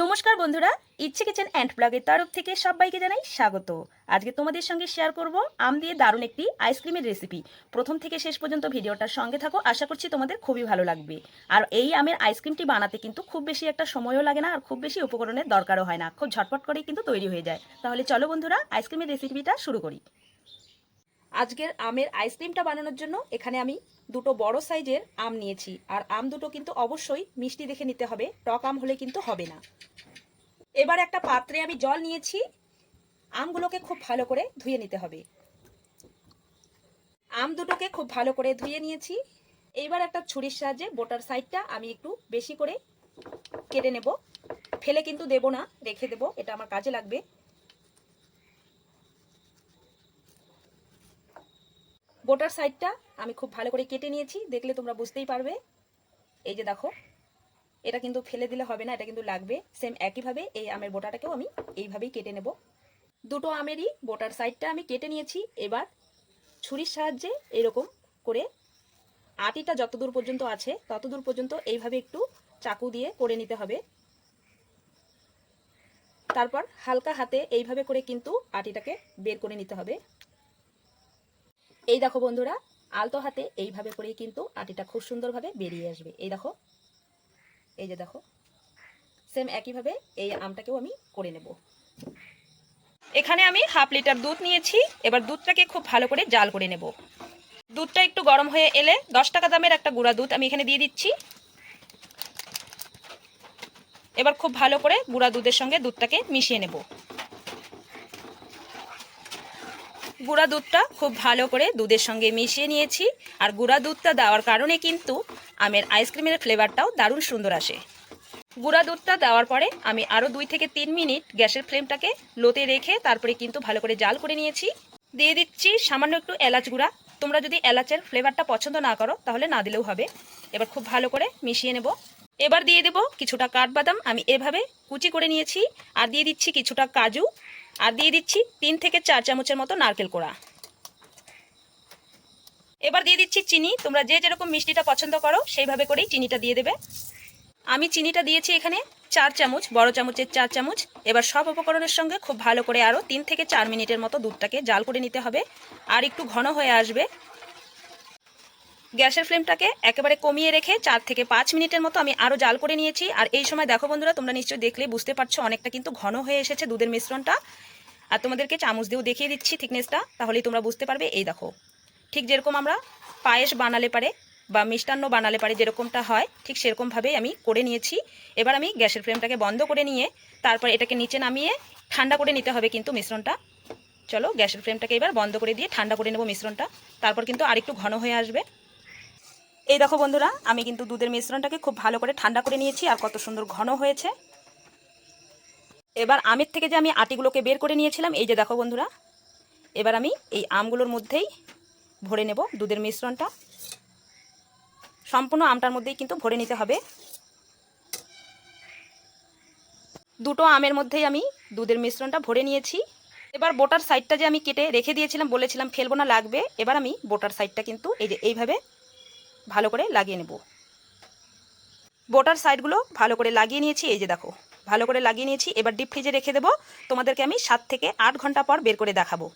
নমস্কার বন্ধুরা, ইচ্ছে কিচেন অ্যান্ড ব্লগের তরফ থেকে সবাইকে জানাই স্বাগত। আজকে তোমাদের সঙ্গে শেয়ার করব আম দিয়ে দারুণ একটি আইসক্রিমের রেসিপি প্রথম থেকে শেষ পর্যন্ত ভিডিওটার সঙ্গে থাকো, আশা করছি তোমাদের খুবই ভালো লাগবে। আর এই আমের আইসক্রিমটি বানাতে কিন্তু খুব বেশি একটা সময়ও লাগে না আর খুব বেশি উপকরণের দরকারও হয় না, খুব ঝটপট করেই কিন্তু তৈরি হয়ে যায়। তাহলে চলো বন্ধুরা আইসক্রিমের রেসিপিটা শুরু করি। আজকের আমের আইসক্রিমটা বানানোর জন্য এখানে আমি দুটো বড় সাইজের আম নিয়েছি। আর আম দুটো কিন্তু অবশ্যই মিষ্টি দেখে নিতে হবে, টক আম হলে কিন্তু হবে না। এবার একটা পাত্রে আমি জল নিয়েছি, আমগুলোকে খুব ভালো করে ধুয়ে নিতে হবে। আম দুটোকে খুব ভালো করে ধুয়ে নিয়েছি। এইবার একটা ছুরির সাহায্যে বোটার সাইডটা আমি একটু বেশি করে কেটে নেব। ফেলে কিন্তু দেব না, রেখে দেব, এটা আমার কাজে লাগবে। বোটার সাইডটা আমি খুব ভালো করে কেটে নিয়েছি, দেখলে তোমরা বুঝতেই পারবে। এই যে দেখো, এটা কিন্তু ফেলে দিলে হবে না, এটা কিন্তু লাগবে। সেম একইভাবে এই আমের বোটাটাকেও আমি এইভাবেই কেটে নেব। দুটো আমেরই বোটার সাইডটা আমি কেটে নিয়েছি, এবার ছুরির সাহায্যে এরকম করে আটিটা যত দূর পর্যন্ত আছে তত দূর পর্যন্ত এইভাবে একটু চাকু দিয়ে করে নিতে হবে। তারপর হালকা হাতে এইভাবে করে কিন্তু আটিটাকে বের করে নিতে হবে। এই দেখো বন্ধুরা, আলতো হাতে এইভাবে করেই কিন্তু আটিটা খুব সুন্দরভাবে বেরিয়ে আসবে। এই দেখো, এই যে দেখো সেম একইভাবে এই আমটাকেও আমি করে নেব। এখানে আমি হাফ লিটার দুধ নিয়েছি, এবার দুধটাকে খুব ভালো করে জাল করে নেব। দুধটা একটু গরম হয়ে এলে দশ টাকা দামের একটা গুঁড়া দুধ আমি এখানে দিয়ে দিচ্ছি। এবার খুব ভালো করে গুঁড়া দুধের সঙ্গে দুধটাকে মিশিয়ে নেব। গুঁড়া দুধটা খুব ভালো করে দুধের সঙ্গে মিশিয়ে নিয়েছি। আর গুঁড়া দুধটা দেওয়ার কারণে কিন্তু আমের আইসক্রিমের ফ্লেভারটাও দারুণ সুন্দর আসে। গুঁড়া দুধটা দেওয়ার পরে আমি আরও দুই থেকে তিন মিনিট গ্যাসের ফ্লেমটাকে লোতে রেখে তারপরে কিন্তু ভালো করে জাল করে নিয়েছি। দিয়ে দিচ্ছি সামান্য একটু এলাচ গুঁড়া। তোমরা যদি এলাচের ফ্লেভারটা পছন্দ না করো, তাহলে না দিলেও হবে। এবার খুব ভালো করে মিশিয়ে নেব। এবার দিয়ে দেব কিছুটা কাঠবাদাম। আমি এভাবে কুচি করে নিয়েছি। আর দিয়ে দিচ্ছি কিছুটা কাজু। আর দিয়ে দিচ্ছি তিন থেকে চার চামচের মতো নারকেল কোড়া। এবার দিয়ে দিচ্ছি চিনি। তোমরা যে যেরকম মিষ্টিটা পছন্দ করো, সেইভাবে করেই চিনিটা দিয়ে দেবে। আমি চিনিটা দিয়েছি এখানে চার চামচ, বড় চামচের চার চামচ। এবার সব উপকরণের সঙ্গে খুব ভালো করে আরও তিন থেকে চার মিনিটের মতো দুধটাকে জাল করে নিতে হবে। আর একটু ঘন হয়ে আসবে। গ্যাসের ফ্লেমটাকে একেবারে কমিয়ে রেখে চার থেকে পাঁচ মিনিটের মতো আমি আরও জাল করে নিয়েছি। আর এই সময় দেখো বন্ধুরা, তোমরা নিশ্চয়ই দেখলে, বুঝতে পারছ, অনেকটা কিন্তু ঘন হয়ে এসেছে দুধের মিশ্রণটা। আর তোমাদেরকে চামচ দিয়েও দেখিয়ে দিচ্ছি থিকনেসটা, তাহলেই তোমরা বুঝতে পারবে। এই দেখো, ঠিক যেরকম আমরা পায়েস বানালে পারে বা মিষ্টান্ন বানালে পারে যেরকমটা হয়, ঠিক সেরকমভাবেই আমি করে নিয়েছি। এবার আমি গ্যাসের ফ্লেমটাকে বন্ধ করে নিয়ে তারপর এটাকে নিচে নামিয়ে ঠান্ডা করে নিতে হবে কিন্তু মিশ্রণটা। চলো, গ্যাসের ফ্লেমটাকে এবার বন্ধ করে দিয়ে ঠান্ডা করে নেব মিশ্রণটা। তারপর কিন্তু আরেকটু ঘন হয়ে আসবে। এই দেখো বন্ধুরা, আমি কিন্তু দুধের মিশ্রণটাকে খুব ভালো করে ঠান্ডা করে নিয়েছি আর কত সুন্দর ঘন হয়েছে। এবার আমের থেকে যে আমি আটিগুলোকে বের করে নিয়েছিলাম, এই যে দেখো বন্ধুরা, এবার আমি এই আমগুলোর মধ্যেই ভরে নেব দুধের মিশ্রণটা। সম্পূর্ণ আমটার মধ্যেই কিন্তু ভরে নিতে হবে। দুটো আমের মধ্যেই আমি দুধের মিশ্রণটা ভরে নিয়েছি। এবার বোটার সাইডটা যে আমি কেটে রেখে দিয়েছিলাম, বলেছিলাম ফেলব না, লাগবে। এবার আমি বোটার সাইডটা কিন্তু এই যে এইভাবে ভালো করে লাগিয়ে নেব। বোটার সাইডগুলো ভালো করে লাগিয়ে নিয়েছি, এই যে দেখো, ভালো করে লাগিয়ে নিয়েছি। এবার ডিপ ফ্রিজে রেখে দেবো। তোমাদেরকে আমি সাত থেকে আট ঘণ্টা পর বের করে দেখাবো।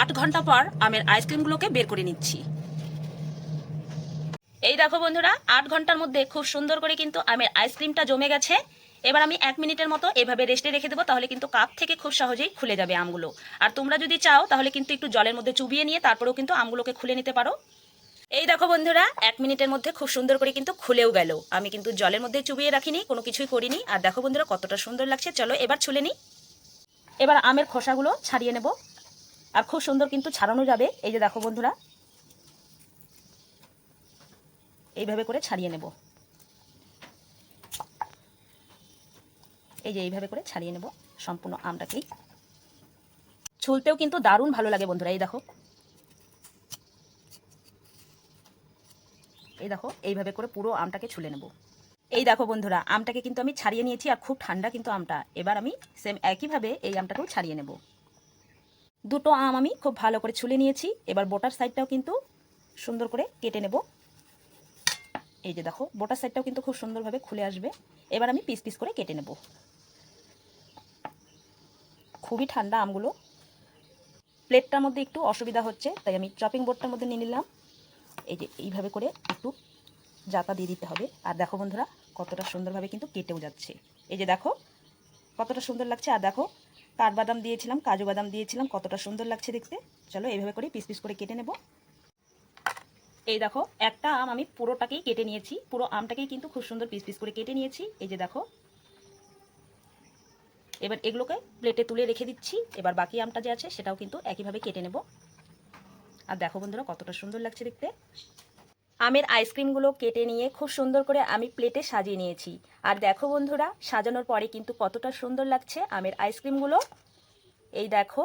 আট ঘণ্টা পর আমের আইসক্রিমগুলোকে বের করে নিচ্ছি। এই দেখো বন্ধুরা, আট ঘণ্টার মধ্যে খুব সুন্দর করে কিন্তু আমের আইসক্রিমটা জমে গেছে। এবার আমি এক মিনিটের মতো এভাবে রেস্টে রেখে দেবো, তাহলে কিন্তু কাপ থেকে খুব সহজেই খুলে যাবে আমগুলো। আর তোমরা যদি চাও, তাহলে কিন্তু একটু জলের মধ্যে চুবিয়ে নিয়ে তারপরেও কিন্তু আমগুলোকে খুলে নিতে পারো। এই দেখো বন্ধুরা, এক মিনিটের মধ্যে খুব সুন্দর করে কিন্তু খুলেও গেল। আমি কিন্তু জলের মধ্যে চুবিয়ে রাখিনি, কোনো কিছুই করিনি। আর দেখো বন্ধুরা, কতটা সুন্দর লাগছে। চলো এবার ছুলে নিই এবার আমের খোসাগুলো ছাড়িয়ে নেব। আর খুব সুন্দর কিন্তু ছাড়ানো যাবে। এই যে দেখো বন্ধুরা, এইভাবে করে ছাড়িয়ে নেব। এই যে এইভাবে করে ছাড়িয়ে নেব সম্পূর্ণ আমটাকেই। ছুলতেও কিন্তু দারুণ ভালো লাগে বন্ধুরা, এই দেখো। এই দেখো, এইভাবে করে পুরো আমটাকে ছুলে নেব। এই দেখো বন্ধুরা, আমটাকে কিন্তু আমি ছাড়িয়ে নিয়েছি আর খুব ঠান্ডা কিন্তু আমটা। এবার আমি সেম একইভাবে এই আমটাকেও ছাড়িয়ে নেব। দুটো আম আমি খুব ভালো করে ছুলে নিয়েছি। এবার বোটার সাইডটাও কিন্তু সুন্দর করে কেটে নেব। এই যে দেখো, বোটার সাইডটাও কিন্তু খুব সুন্দরভাবে খুলে আসবে। এবার আমি পিস পিস করে কেটে নেব। খুবই ঠান্ডা আমগুলো। প্লেটটার মধ্যে একটু অসুবিধা হচ্ছে, তাই আমি চপিং বোর্ডটার মধ্যে নিয়ে নিলাম। এই যে এইভাবে করে একটু জাতা দিয়ে দিতে হবে। আর দেখো বন্ধুরা, কতটা সুন্দরভাবে কিন্তু কেটেও যাচ্ছে। এই যে দেখো, কতটা সুন্দর লাগছে। আর দেখো কাঠবাদাম দিয়েছিলাম, কাজু বাদাম দিয়েছিলাম, কতটা সুন্দর লাগছে দেখতে। চলো এইভাবে করে পিস পিস করে কেটে নেব। এই দেখো, একটা আম আমি পুরোটাকেই কেটে নিয়েছি। পুরো আমটাকেই কিন্তু খুব সুন্দর পিস পিস করে কেটে নিয়েছি। এই যে দেখো, এবার এগুলোকে প্লেটে তুলে রেখে দিচ্ছি। এবার বাকি আমটা যে আছে, সেটাও কিন্তু একইভাবে কেটে নেব। আর দেখো বন্ধুরা, কতটা সুন্দর লাগছে দেখতে। আমের আইসক্রিমগুলো কেটে নিয়ে খুব সুন্দর করে আমি প্লেটে সাজিয়ে নিয়েছি। আর দেখো বন্ধুরা, সাজানোর পরে কিন্তু কতটা সুন্দর লাগছে আমের আইসক্রিমগুলো। এই দেখো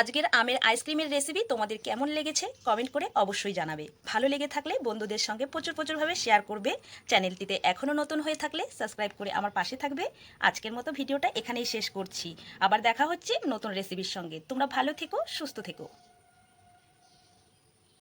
আজকের আমের আইসক্রিমের রেসিপি তোমাদের কেমন লেগেছে? কমেন্ট করে অবশ্যই জানাবে। ভালো লেগে থাকলে বন্ধুদের সঙ্গে প্রচুর প্রচুরভাবে শেয়ার করবে। চ্যানেলটিতে এখনও নতুন হয়ে থাকলে সাবস্ক্রাইব করে আমার পাশে থাকবে। আজকের মতো ভিডিওটা এখানেই শেষ করছি। আবার দেখা হচ্ছে নতুন রেসিপির সঙ্গে। তোমরা ভালো থেকো, সুস্থ থেকো।